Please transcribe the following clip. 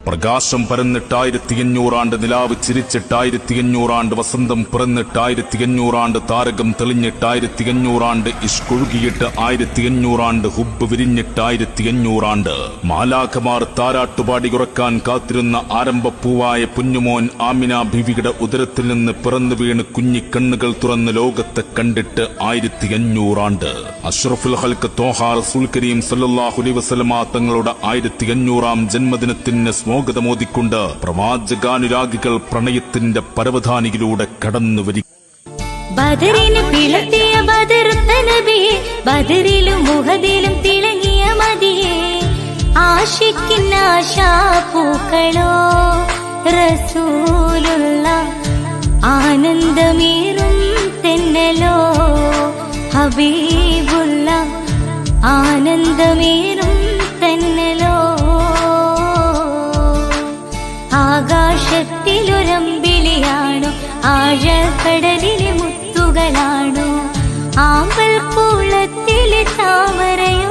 പ്രകാശം പരന്നിട്ടായിരത്തി അഞ്ഞൂറാണ്ട് നിലാവ് ചിരിച്ചിട്ടായിരത്തി അഞ്ഞൂറാണ്ട് വസന്തം പിറന്നിട്ടായിരത്തി അഞ്ഞൂറാണ്ട് താരകം തെളിഞ്ഞിട്ടായിരത്തി അഞ്ഞൂറാണ്ട് ഇഷ്കൊഴുകിയിട്ട് ആയിരത്തി അഞ്ഞൂറാണ്ട് ഹുബ് വിരിഞ്ഞിട്ടായിരത്തി അഞ്ഞൂറാണ്ട് മാലാഖമാർ താരാട്ടുപാടി കുറയ്ക്കാൻ കാത്തിരുന്ന ആരംഭപ്പൂവായ കുഞ്ഞുമോൻ ആമിന ബിവിയുടെ ഉദരത്തിൽ നിന്ന് പിറന്നു വീണ് കുഞ്ഞിക്കണ്ണുകൾ തുറന്ന് ലോകത്തെ കണ്ടിട്ട് ആയിരത്തി അഞ്ഞൂറാണ്ട് അഷ്റഫുൽ ഹൽക്ക് തോഹാർ സുൽ കരീം സല്ലാഹുലി അലൈഹി വസല്ലമ തങ്ങളുടെ ആയിരത്തി അഞ്ഞൂറാം ജന്മദിനത്തിന് സ്വാഗതമോദിക്കൊണ്ട് പ്രവാചകാനുരാഗികൾ പ്രണയത്തിന്റെ പരവധാനിയിലൂടെ കടന്നു വരി ബദറിന് മുഹദിലും റസൂലുള്ള ആനന്ദമേറും തെന്നലോ. ഹബീബുള്ള ആനന്ദമേറും ആകാശത്തിലൊരമ്പിളിയാണോ? ആഴക്കടലിലെ മുത്തുകളാണോ? ആമ്പൽ കൂളത്തിലെ താമരയോ